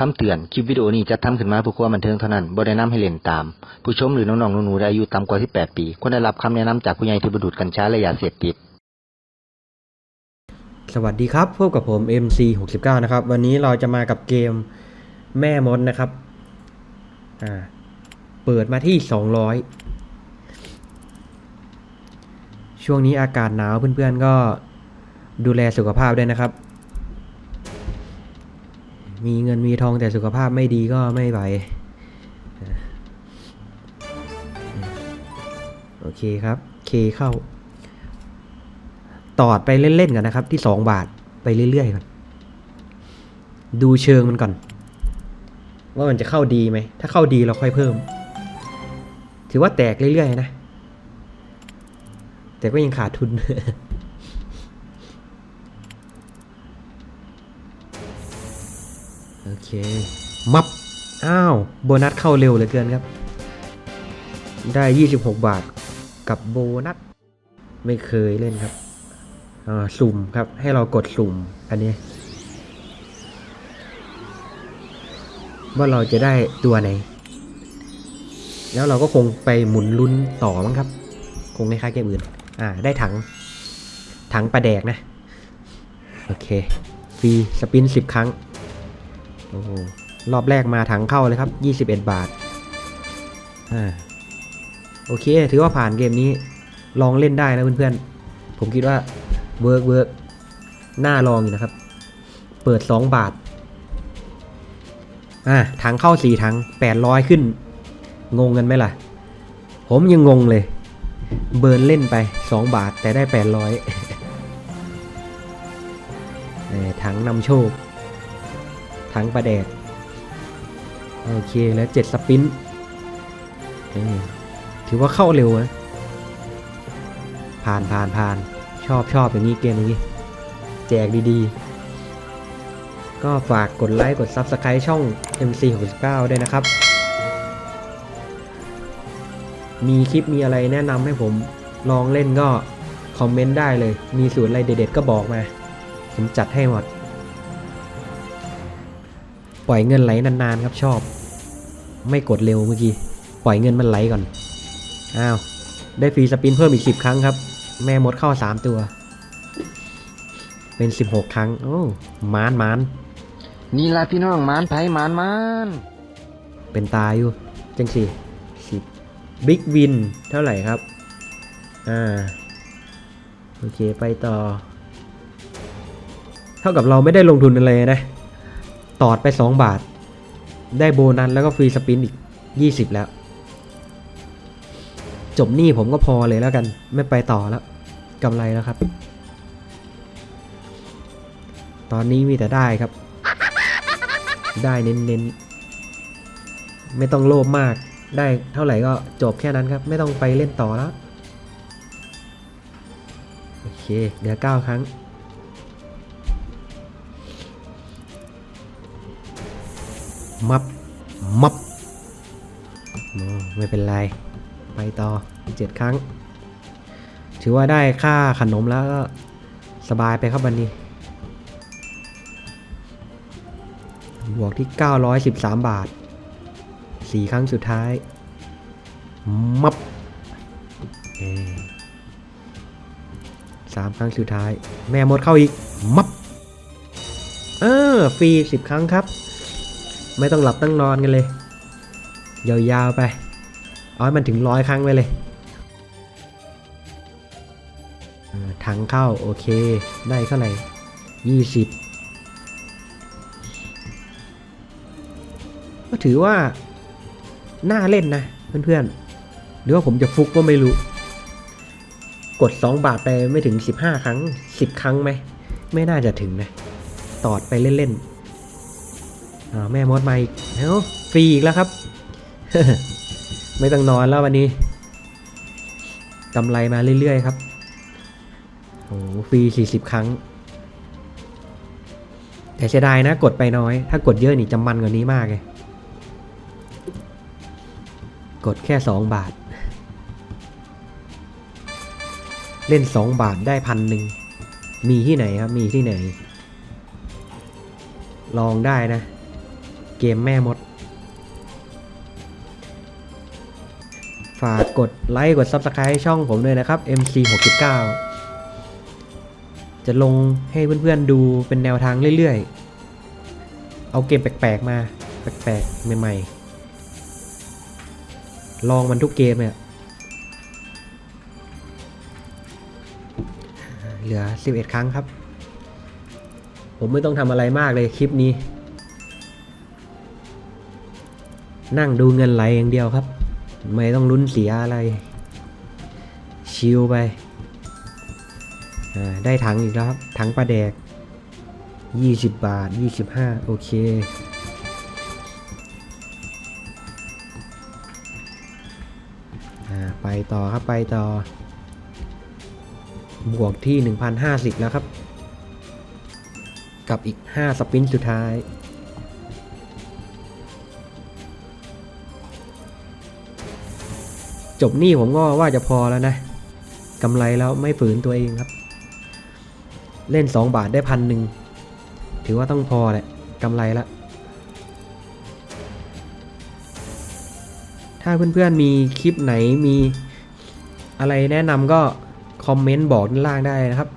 คำเตือน คลิปวิดีโอนี้จัดทำขึ้นมาเพื่อความบันเทิงเท่านั้นบ่ได้นำให้เล่นตาม ผู้ชมหรือน้องๆหนูๆที่อายุต่ำกว่า 18 ปี ควรได้รับคำแนะนำจากผู้ใหญ่ที่บรรดุดกัญชาและยาเสพติด สวัสดีครับ พบกับผม MC 69นะครับ วันนี้เราจะมากับเกมแม่มดนะครับอ่าเปิดมาที่ 200 ช่วงนี้อากาศหนาวเพื่อนๆก็ดูแลสุขภาพด้วยนะครับ มีเงินมีทองแต่สุขภาพไม่ดีก็ไม่ไหวโอเคครับ เคเข้า ตอดไปเล่นๆกันนะครับ ที่สองบาทไปเรื่อยๆก่อนดูเชิงมันก่อน ว่ามันจะเข้าดีไหม ถ้าเข้าดีเราค่อยเพิ่ม ถือว่าแตกเรื่อยๆนะ แต่ก็ยังขาดทุน โอเค มับ อ้าว โบนัสเข้าเร็วเหลือเกินครับ ได้ 26 บาทกับโบนัส ไม่เคยเล่นครับอ่าสุ่มครับ ให้เรากดสุ่ม อันนี้ ว่าเราจะได้ตัวไหน แล้วเราก็คงไปหมุนลุ้นต่อมั้งครับ คงคล้ายเกมอื่น อ่า ได้ถัง ถังปลาแดกนะ โอเค ฟรี สปินสิบครั้ง โอ้โหรอบแรกมาถังเข้าเลยครับ 21 บาทอ่าโอเค ถือว่าผ่านเกมนี้ลองเล่นได้นะเพื่อนๆ ผมคิดว่าเวิร์กเวิร์กน่าลองอยู่นะครับ เปิด 2 บาทอะถังเข้าสี่ถัง 800 ขึ้น งงกันไหมล่ะ ผมยังงงเลย เบิร์นเล่นไป 2 บาทแต่ได้ 800เอ่อถังนำโชค ถังประแดกโอเคแล้ว7สปินถือว่าเข้าเร็วนะ ผ่านผ่านผ่านชอบชอบอย่างนี้เกมอย่างนี้ แจกดีๆ ก็ฝากกดไลค์กด Subscribe ช่อง MC69 ด้วยนะครับ มีคลิปมีอะไรแนะนำให้ผมลองเล่นก็ คอมเมนต์ได้เลย มีสูตรอะไรเด็ดๆก็บอกมา ผมจัดให้หมด ปล่อยเงินไหลนานๆครับชอบ ไม่กดเร็วเมื่อกี้ ปล่อยเงินมันไหลก่อน อ้าว ได้ฟรีสปินเพิ่มอีก 10 ครั้งครับ แม่มดเข้า 3 ตัว เป็น 16 ครั้ง โอ้มานมานนี่ล่ะพี่น้องหมานไผมานมานเป็นตาอยู่จังสิสิบบิ๊กวินเท่าไหร่ครับ อ่า โอเคไปต่อ เท่ากับเราไม่ได้ลงทุนอะไรนะ ตอดไป 2 บาท ได้โบนัสแล้วก็ฟรีสปินอีก 20 แล้ว จบหนี้ผมก็พอเลยแล้วกัน ไม่ไปต่อแล้วกำไรแล้วครับ ตอนนี้มีแต่ได้ครับ ได้เน้นๆ ไม่ต้องโลภมาก ได้เท่าไหร่ก็จบแค่นั้นครับ ไม่ต้องไปเล่นต่อแล้ว โอเค เดี๋ยว9ครั้ง มับ มับ ไม่เป็นไร ไปต่อเจ็ดครั้ง ถือว่าได้ค่าขนมแล้วก็สบายไปครับวันนี้ บวกที่ 913 บาท 4 ครั้งสุดท้าย มับสามครั้งสุดท้าย แม่มดเข้าอีก มับ เออ ฟรี 10 ครั้งครับ ไม่ต้องหลับตั้งนอนกันเลย ยาวๆไปเอาให้มันถึงร้อยครั้งไปเลยถังเข้าโอเค ได้เท่าไหร่20ก็ถือว่า น่าเล่นนะเพื่อนๆ หรือว่าผมจะฟุกก็ไม่รู้ กด 2 บาทไปไม่ถึง 15 ครั้ง 10 ครั้งไหม ไม่น่าจะถึงนะ ตอดไปเล่น ๆ แม่มดมาอีกเอ้าฟรีอีกแล้วครับ ไม่ต้องนอนแล้ววันนี้กำไรมาเรื่อยๆครับโอ้โหฟรี40 ครั้ง แต่เสียดายนะ กดไปน้อย ถ้ากดเยอะนี่จะมันกว่านี้มากเลย กดแค่ 2 บาท เล่น 2 บาทได้พันหนึ่ง มีที่ไหนครับ มีที่ไหน ลองได้นะ เกมแม่มด ฝากกดไลค์กด Subscribe ช่องผมด้วยนะครับ MC69 จะลงให้เพื่อนๆดูเป็นแนวทางเรื่อยๆ เอาเกมแปลกๆมา แปลกๆ ใหม่ๆ ลองมันทุกเกมเนี่ยเหลือ 11 ครั้งครับ ผมไม่ต้องทำอะไรมากเลยคลิปนี้ นั่งดูเงินไหลอย่างเดียวครับ ไม่ต้องลุ้นเสียอะไร ชิลไป ได้ถังอีกแล้วครับ ถังปลาแดก 20 บาท 25 โอเคอไปต่อครับไปต่อ บวกที่ 1,050 แล้วครับ กับอีก 5 สปินสุดท้าย จบหนี่ผมก็ว่าจะพอแล้วนะกำไรแล้วไม่ฝืนตัวเองครับ เล่น 2 บาทได้พันหนึ่งถือว่าต้องพอแหละกำไรละถ้าเพื่อนๆมีคลิปไหนมีอะไรแนะนำก็คอมเมนต์บอกด้านล่างได้นะครับ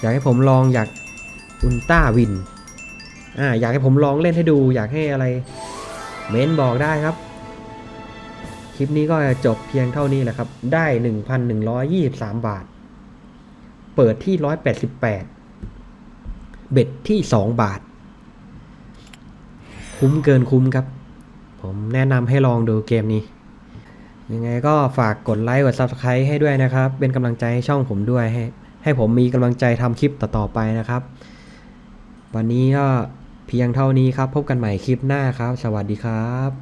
อยากให้ผมลองอยากอุลต้าวินอ่าอยากให้ผมลองเล่นให้ดูอยากให้อะไร เมนบอกได้ครับ คลิปนี้ก็จบเพียงเท่านี้แหละครับ ได้ 1,123 บาท เปิดที่ 188 เบ็ดที่ 2 บาท คุ้มเกินคุ้มครับ ผมแนะนำให้ลองดูเกมนี้ ยังไงก็ฝากกดไลค์กด Subscribe ให้ด้วยนะครับ เป็นกำลังใจให้ช่องผมด้วยให้ให้ผมมีกำลังใจทำคลิปต่อๆไปนะครับ วันนี้ก็ เพียงเท่านี้ครับ พบกันใหม่คลิปหน้าครับ สวัสดีครับ